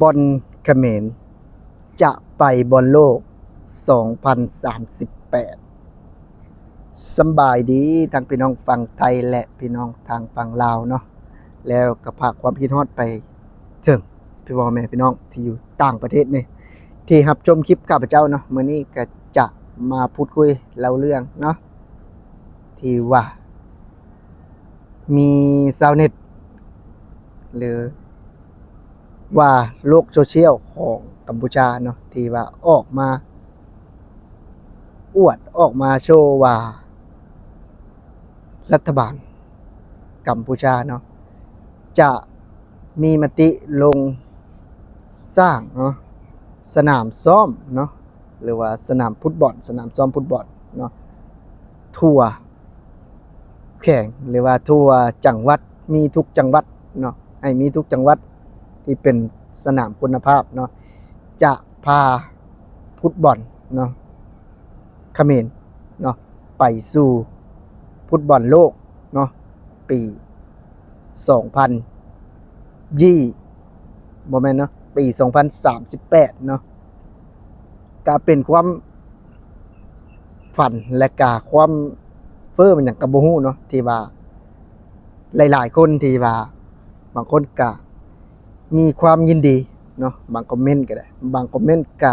บอลเขมรจะไปบอลโลก 2038สบายดีทั้งพี่น้องฝั่งไทยและพี่น้องทางฝั่งลาวเนาะแล้วก็พากความคิดฮอดไปถึงพี่พ่อแม่พี่น้องที่อยู่ต่างประเทศนี่ที่รับชมคลิปข้าพเจ้าเนาะมื้อนี้ก็จะมาพูดคุยเล่าเรื่องเนาะที่ว่า มีชาวเน็ตหรือ ว่าโลกโซเชียลของกัมพูชาเนาะที่ว่าออกมา อวดออกมาโชว์ว่า รัฐบาลกัมพูชาเนาะจะมีมติลงสร้างเนาะสนามซ้อมเนาะหรือว่าสนามฟุตบอล สนามซ้อมฟุตบอลเนาะทั่วแข่งหรือว่าทั่วจังหวัดมีทุกจังหวัดเนาะให้มีทุกจังหวัด ที่เป็นสนามคุณภาพเนาะจะพาฟุตบอลเนาะเขมรเนาะไปสู่ฟุตบอลโลกเนาะปี 2020ยี่บ่แม่นเนาะปี 2038 เนาะก็เป็นความฝันและกาความเฟ้อมันอย่างกับบ่ฮู้เนาะที่ว่า หลาย ๆ คนที่ว่า บางคนก็ มีความยินดีเนาะบางคอมเมนต์ก็ได้ บางคอมเมนต์ก็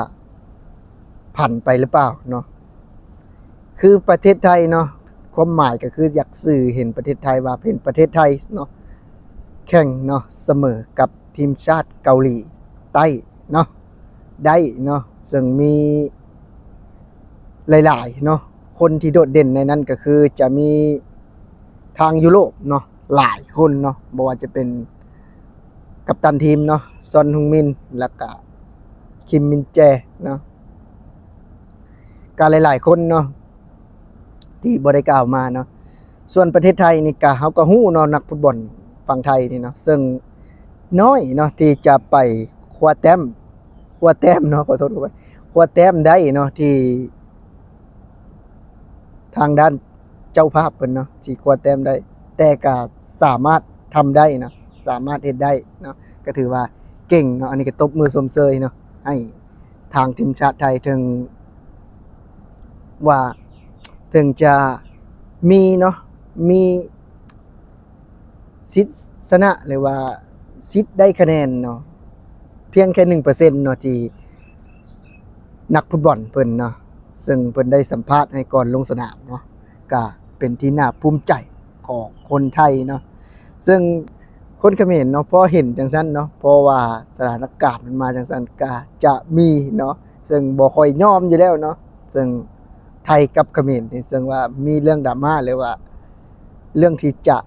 ผ่านไปหรือเปล่าเนาะคือประเทศไทยเนาะความหมายก็คืออยากสื่อเห็นประเทศไทยว่าเป็นประเทศไทยเนาะแข่งเนาะเสมอกับทีมชาติเกาหลีใต้เนาะได้เนาะซึ่งมีหลายๆเนาะคนที่โดดเด่นในนั้นก็คือจะมีทางยุโรปเนาะหลายคนเนาะบ่ว่าจะเป็น กัปตันทีมเนาะซอนฮุงมิน แล้วก็คิมมินแจเนาะการหลาย ๆ คนเนาะที่บริกล่าวมาเนาะส่วนประเทศไทยนี่ก็เขาก็ฮู้เนาะนักฟุตบอลฝั่งไทยนี่เนาะซึ่งน้อยเนาะที่จะไปคว้าแต้มคว้าแต้มเนาะขอโทษด้วยคว้าแต้มได้เนาะที่ ทางด้านเจ้าภาพเพิ่นเนาะที่คว้าแต้มได้ แต่ก็สามารถทำได้เนาะ สามารถเฮ็ดได้เนาะก็ถือว่าเก่งเนาะอันนี้ก็ตบมือสมเชยเนาะให้ทางทีมชาติไทยถึงว่าถึงจะมีเนาะมีสิทธิ์ชนะหรือว่าสิทธิ์ได้คะแนนเนาะเพียงแค่หนึ่งเปอร์เซ็นต์เนาะที่นักฟุตบอลเพิ่นเนาะซึ่งเพิ่นได้สัมภาษณ์ให้ก่อนลงสนามเนาะก็เป็นที่น่าภูมิใจของคนไทยเนาะซึ่ง คนเขมรเนาะพอเห็นจังซั่นเนาะเพราะว่าสถานการณ์มันมาจังซั่นก็จะมีเนาะซึ่งบ่ค่อยยอมอยู่แล้วเนาะซึ่งไทยกับเขมรนี่ซึ่งว่ามีเรื่องดราม่าหรือว่า เรื่องที่จะ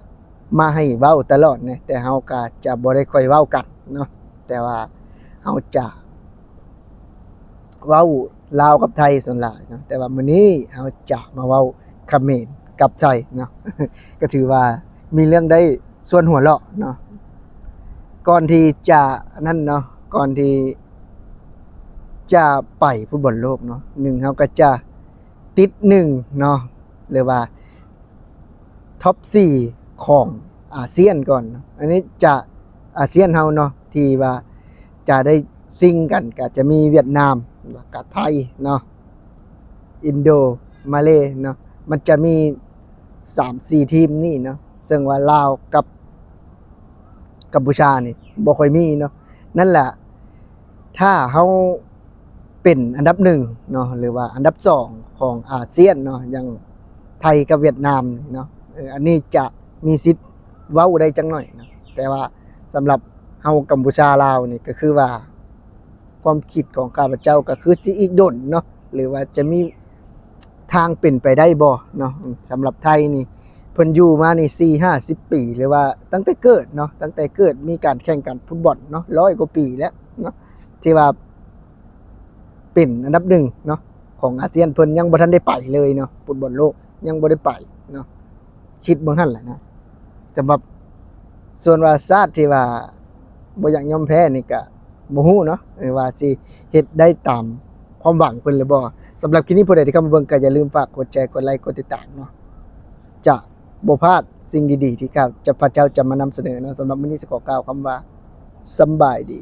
มาให้เว้าตลอดเนี่ยแต่เฮาก็จะบ่ได้ค่อยเว้ากันเนาะแต่ว่าเฮาจะเว้าลาวกับไทยส่วนหลายเนาะแต่ว่ามื้อนี้เฮาจะมาเว้าเขมรกับไทยเนาะก็ถือว่ามีเรื่องได้ ส่วนหัวเราะเนาะก่อนที่จะนั่นเนาะก่อนที่จะไปฟุตบอลโลกเนาะหนึ่งเฮาก็จะติดหนึ่งเนาะหรือว่าท็อปสี่ของอาเซียนก่อน อันนี้จะอาเซียนเฮาเนาะที่ว่าจะได้ซิงกันก็จะมีเวียดนามแล้วก็ไทยเนาะอินโดมาเลเนาะมันจะมีสามสี่ทีมนี่เนาะ ซึ่งว่าลาวกับกัมพูชานี่บ่ค่อยมีเนาะนั่นแหละ ถ้าเฮาเป็นอันดับหนึ่งเนาะหรือว่าอันดับสองของอาเซียนเนาะอย่างไทยกับเวียดนามเนาะอันนี้จะมีสิทธิ์เว้าได้จังหน่อยนะแต่ว่าสำหรับเฮากัมพูชาลาวนี่ก็คือว่า ความคิดของข้าพเจ้าก็คือสิอีกดนเนาะหรือว่าจะมีทางเป็นไปได้บ่เนาะสำหรับไทยนี่ เพิ่นอยู่มานี่4 50ปีหรือว่าตั้งแต่เกิดเนาะตั้งแต่เกิดมีการแข่งขันฟุตบอลเนาะร้อยกว่าปีแล้วเนาะที่ว่าเป็นอันดับหนึ่งเนาะของอาเซียนเพิ่นยังบ่ทันได้ไปเลยเนาะฟุตบอลโลกยังบ่ได้ไปเนาะคิดเบิ่งหั่นแหละนะสำหรับส่วนว่าชาติที่ว่าบ่อยากยอมแพ้นี่ก็บ่ฮู้เนาะเออว่าสิเฮ็ดได้ตามความหวังเพิ่นหรือบ่สำหรับคลิปนี้ผู้ใดที่เข้ามาเบิ่งก็อย่าลืมฝากกดแชร์กดไลค์กดติดตามเนาะจะ บ่พลาดสิ่งดีๆ ที่ข้าจะพระเจ้าจะมานำเสนอนะสำหรับมื้อนี้สิขอกล่าวคำว่าสบายดี